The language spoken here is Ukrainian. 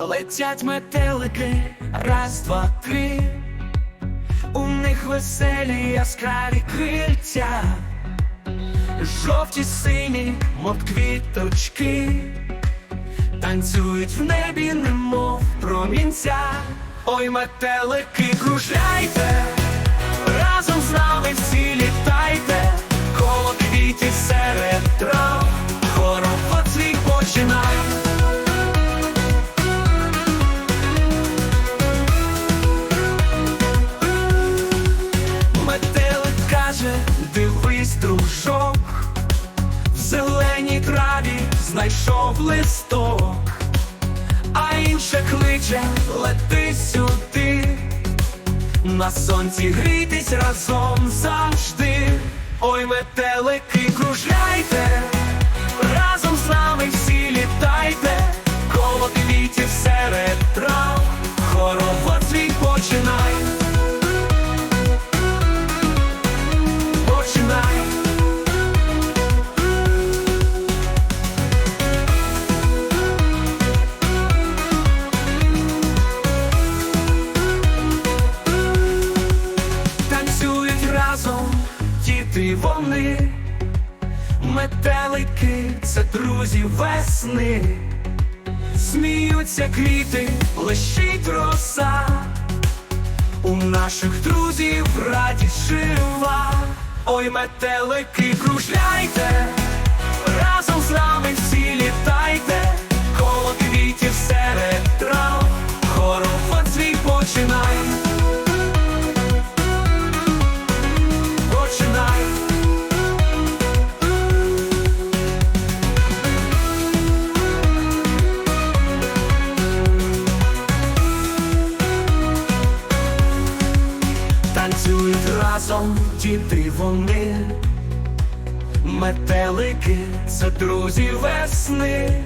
летять метелики, раз, два, три. У них веселі яскраві крильця, жовті сині, мов квіточки, танцюють в небі, немов промінця. Ой, метелики, кружляйте, разом з нами всі зеленій траві знайшов листок, а інше кличе, лети сюди, на сонці грітись разом завжди. Ой, метелики, кружляйте, разом з нами всі вони, метелики це друзі весни, сміються квіти, лещить роса. У наших друзів радість жива, ой, метелики, кружляйте, танцюють разом діти вони, метелики це друзі весни,